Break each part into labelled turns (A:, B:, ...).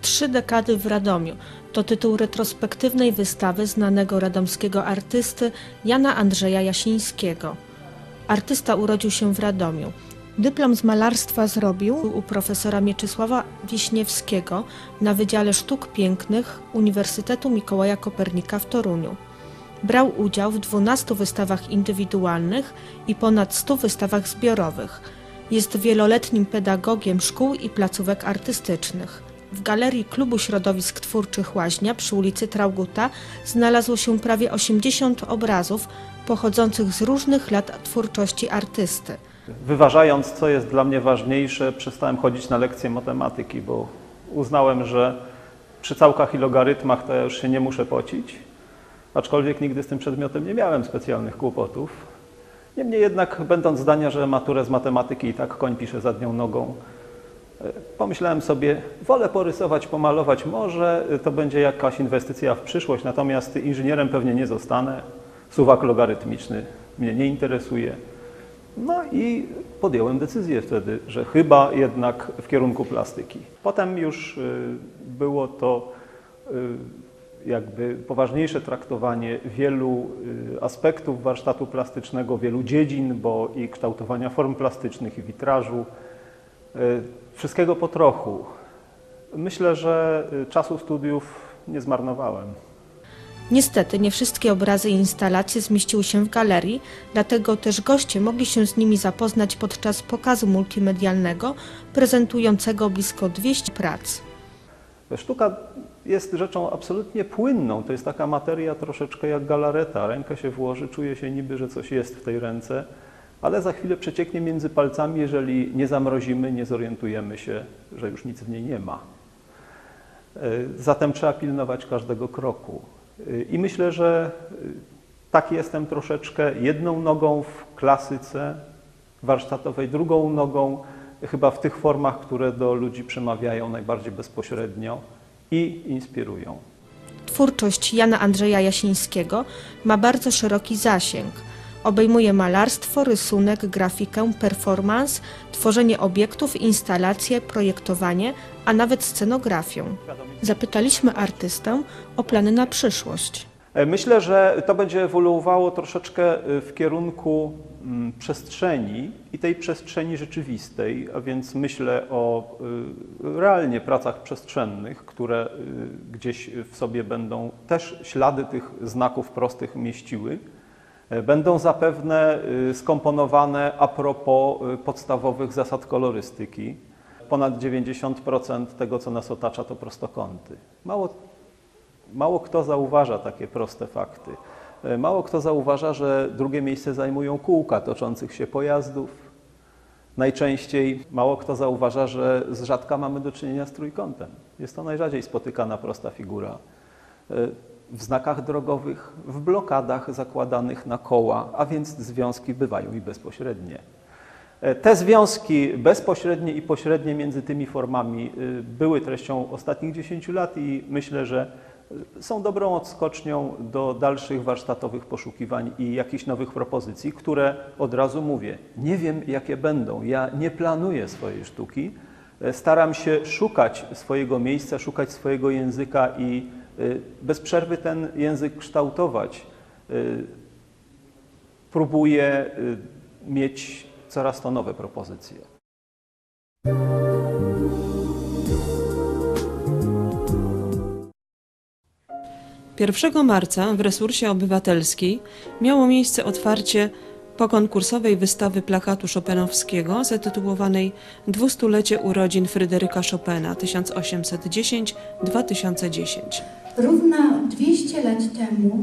A: Trzy dekady w Radomiu to tytuł retrospektywnej wystawy znanego radomskiego artysty Jana Andrzeja Jasińskiego. Artysta urodził się w Radomiu. Dyplom z malarstwa zrobił u profesora Mieczysława Wiśniewskiego na Wydziale Sztuk Pięknych Uniwersytetu Mikołaja Kopernika w Toruniu. Brał udział w 12 wystawach indywidualnych i ponad 100 wystawach zbiorowych. Jest wieloletnim pedagogiem szkół i placówek artystycznych. W galerii Klubu Środowisk Twórczych Łaźnia przy ulicy Trauguta znalazło się prawie 80 obrazów pochodzących z różnych lat twórczości artysty.
B: Wyważając, co jest dla mnie ważniejsze, przestałem chodzić na lekcje matematyki, bo uznałem, że przy całkach i logarytmach to ja już się nie muszę pocić, aczkolwiek nigdy z tym przedmiotem nie miałem specjalnych kłopotów. Niemniej jednak, będąc zdania, że maturę z matematyki i tak koń pisze zadnią nogą, e, pomyślałem sobie, wolę porysować, pomalować, może to będzie jakaś inwestycja w przyszłość, natomiast inżynierem pewnie nie zostanę, suwak logarytmiczny mnie nie interesuje. No i podjąłem decyzję wtedy, że chyba jednak w kierunku plastyki. Potem już y, było to jakby poważniejsze traktowanie wielu y, aspektów warsztatu plastycznego, wielu dziedzin, bo i kształtowania form plastycznych, i witrażu, wszystkiego po trochu. Myślę, że czasu studiów nie zmarnowałem.
A: Niestety nie wszystkie obrazy i instalacje zmieściły się w galerii, dlatego też goście mogli się z nimi zapoznać podczas pokazu multimedialnego prezentującego blisko 200 prac.
B: Sztuka jest rzeczą absolutnie płynną. To jest taka materia troszeczkę jak galareta. Rękę się włoży, czuje się niby, że coś jest w tej ręce, ale za chwilę przecieknie między palcami, jeżeli nie zamrozimy, nie zorientujemy się, że już nic w niej nie ma. E, zatem trzeba pilnować każdego kroku. I myślę, że tak jestem troszeczkę jedną nogą w klasyce warsztatowej, drugą nogą chyba w tych formach, które do ludzi przemawiają najbardziej bezpośrednio i inspirują.
A: Twórczość Jana Andrzeja Jasińskiego ma bardzo szeroki zasięg. Obejmuje malarstwo, rysunek, grafikę, performance, tworzenie obiektów, instalacje, projektowanie, a nawet scenografię. Zapytaliśmy artystę o plany na przyszłość.
B: E, myślę, że to będzie ewoluowało troszeczkę e, w kierunku przestrzeni i tej przestrzeni rzeczywistej, a więc myślę o e, realnie pracach przestrzennych, które gdzieś w sobie będą też ślady tych znaków prostych mieściły. Będą zapewne skomponowane a propos podstawowych zasad kolorystyki ponad 90% tego, co nas otacza, to prostokąty. Mało, mało kto zauważa takie proste fakty. E, mało kto zauważa, że drugie miejsce zajmują kółka toczących się pojazdów. Najczęściej mało kto zauważa, że z rzadka mamy do czynienia z trójkątem. Jest to najrzadziej spotykana prosta figura. E, w znakach drogowych, w blokadach zakładanych na koła, a więc związki bywają i bezpośrednie. E, te związki bezpośrednie i pośrednie między tymi formami były treścią ostatnich 10 lat i myślę, że są dobrą odskocznią do dalszych warsztatowych poszukiwań i jakichś nowych propozycji, które od razu mówię, nie wiem jakie będą. Ja nie planuję swojej sztuki, e, staram się szukać swojego miejsca, szukać swojego języka i y, bez przerwy ten język kształtować. Próbuję mieć coraz to nowe propozycje.
C: Pierwszego marca w resursie obywatelskiej miało miejsce otwarcie pokonkursowej wystawy plakatu Chopinowskiego zatytułowanej Dwustulecie urodzin Fryderyka Chopina 1810-2010.
D: Równo 200 lat temu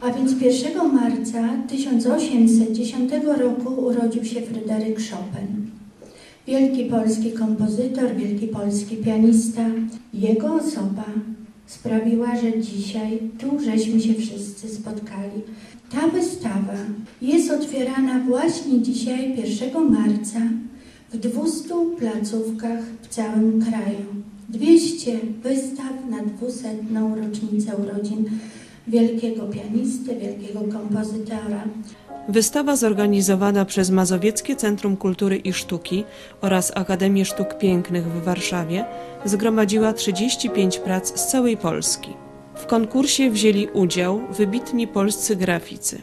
D: a więc 1 marca 1810 roku urodził się Fryderyk Chopin. Wielki polski kompozytor, wielki polski pianista. Jego osoba sprawiła, że dzisiaj tu żeśmy się wszyscy spotkali. Ta wystawa jest otwierana właśnie dzisiaj, 1 marca, w 200 placówkach w całym kraju. 200 wystaw na 200 rocznicę urodzin wielkiego pianisty, wielkiego kompozytora.
C: Wystawa zorganizowana przez Mazowieckie Centrum Kultury i Sztuki oraz Akademię Sztuk Pięknych w Warszawie zgromadziła 35 prac z całej Polski. W konkursie wzięli udział wybitni polscy graficy.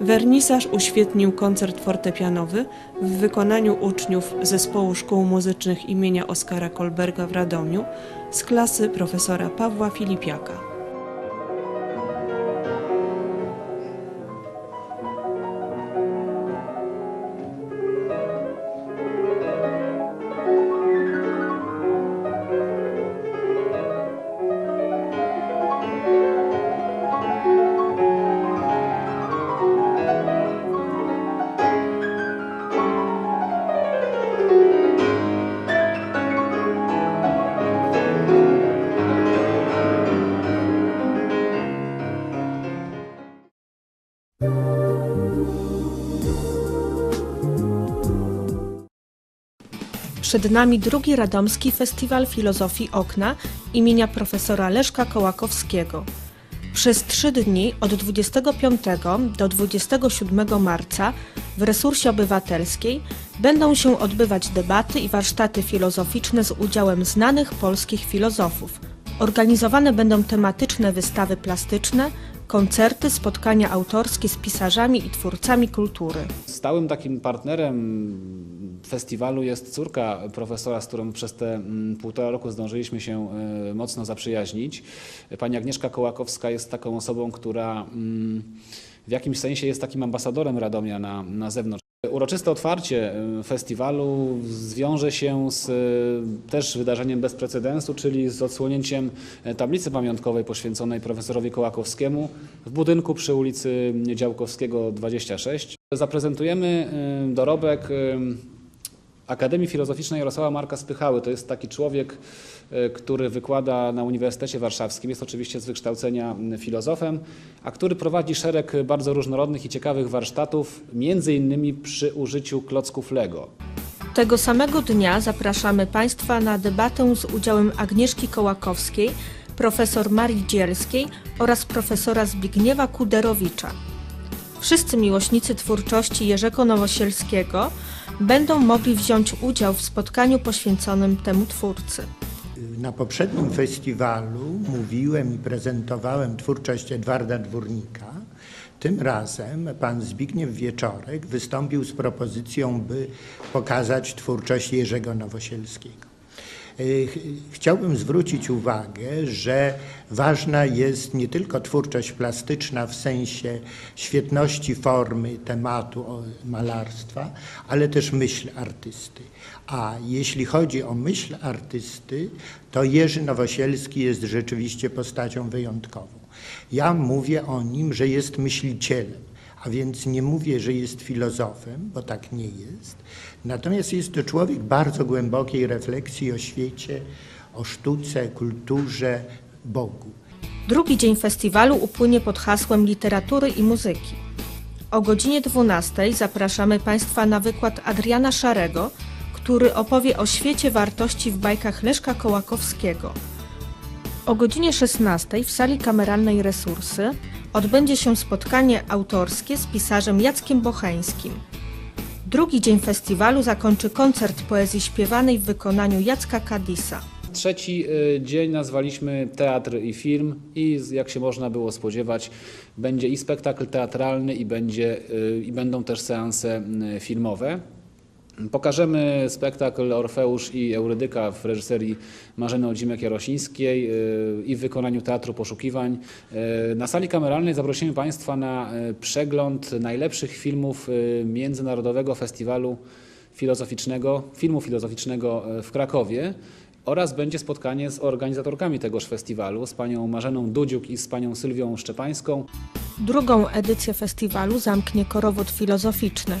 C: Wernisaż uświetnił koncert fortepianowy w wykonaniu uczniów Zespołu Szkół Muzycznych imienia Oskara Kolberga w Radomiu z klasy profesora Pawła Filipiaka.
A: Przed nami drugi radomski Festiwal Filozofii Okna imienia profesora Leszka Kołakowskiego. Przez trzy dni od 25 do 27 marca w Resursie Obywatelskiej będą się odbywać debaty i warsztaty filozoficzne z udziałem znanych polskich filozofów. Organizowane będą tematyczne wystawy plastyczne, koncerty, spotkania autorskie z pisarzami i twórcami kultury.
E: Stałym takim partnerem festiwalu jest córka profesora, z którą przez te mm, półtora roku zdążyliśmy się e, mocno zaprzyjaźnić. Pani Agnieszka Kołakowska jest taką osobą, która mm, w jakimś sensie jest takim ambasadorem Radomia na, na zewnątrz. Uroczyste otwarcie e, festiwalu zwiąże się z e, też wydarzeniem bez precedensu, czyli z odsłonięciem tablicy pamiątkowej poświęconej profesorowi Kołakowskiemu w budynku przy ulicy Działkowskiego 26. Zaprezentujemy dorobek Akademii Filozoficznej Jarosława Marka Spychały. To jest taki człowiek, e, który wykłada na Uniwersytecie Warszawskim. Jest oczywiście z wykształcenia filozofem, a który prowadzi szereg bardzo różnorodnych i ciekawych warsztatów, między innymi przy użyciu klocków Lego.
A: Tego samego dnia zapraszamy Państwa na debatę z udziałem Agnieszki Kołakowskiej, profesor Marii Dzielskiej oraz profesora Zbigniewa Kuderowicza. Wszyscy miłośnicy twórczości Jerzego Nowosielskiego będą mogli wziąć udział w spotkaniu poświęconym temu twórcy.
F: Na poprzednim festiwalu mówiłem i prezentowałem twórczość Edwarda Dwórnika. Tym razem pan Zbigniew Wieczorek wystąpił z propozycją, by pokazać twórczość Jerzego Nowosielskiego. Ch- Chciałbym zwrócić uwagę, że ważna jest nie tylko twórczość plastyczna w sensie świetności formy, tematu malarstwa, ale też myśl artysty. A jeśli chodzi o myśl artysty, to Jerzy Nowosielski jest rzeczywiście postacią wyjątkową. Ja mówię o nim, że jest myślicielem, a więc nie mówię, że jest filozofem, bo tak nie jest. Natomiast jest to człowiek bardzo głębokiej refleksji o świecie, o sztuce, kulturze, Bogu.
A: Drugi dzień festiwalu upłynie pod hasłem literatury i muzyki. O godzinie 12 zapraszamy Państwa na wykład Adriana Szarego, który opowie o świecie wartości w bajkach Leszka Kołakowskiego. O godzinie 16 w sali kameralnej Resursy odbędzie się spotkanie autorskie z pisarzem Jackiem Bocheńskim. Drugi dzień festiwalu zakończy koncert poezji śpiewanej w wykonaniu Jacka Kadisa.
E: Trzeci y, dzień nazwaliśmy Teatr i Film i jak się można było spodziewać, będzie i spektakl teatralny i, będzie, y, i będą też seanse filmowe. Pokażemy spektakl Orfeusz i Eurydyka w reżyserii Marzeny Odzimek-Jarosińskiej y, i w wykonaniu Teatru Poszukiwań. Y, Na sali kameralnej zaprosimy Państwa na y, przegląd najlepszych filmów Międzynarodowego Festiwalu Filozoficznego, Filmu Filozoficznego w Krakowie oraz będzie spotkanie z organizatorkami tegoż festiwalu, z panią Marzeną Dudziuk i z panią Sylwią Szczepańską.
A: Drugą edycję festiwalu zamknie korowód filozoficzny.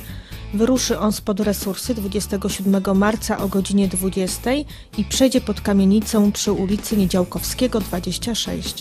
A: Wyruszy on spod resursy 27 marca o godzinie 20 i przejdzie pod kamienicę przy ulicy Niedziałkowskiego 26.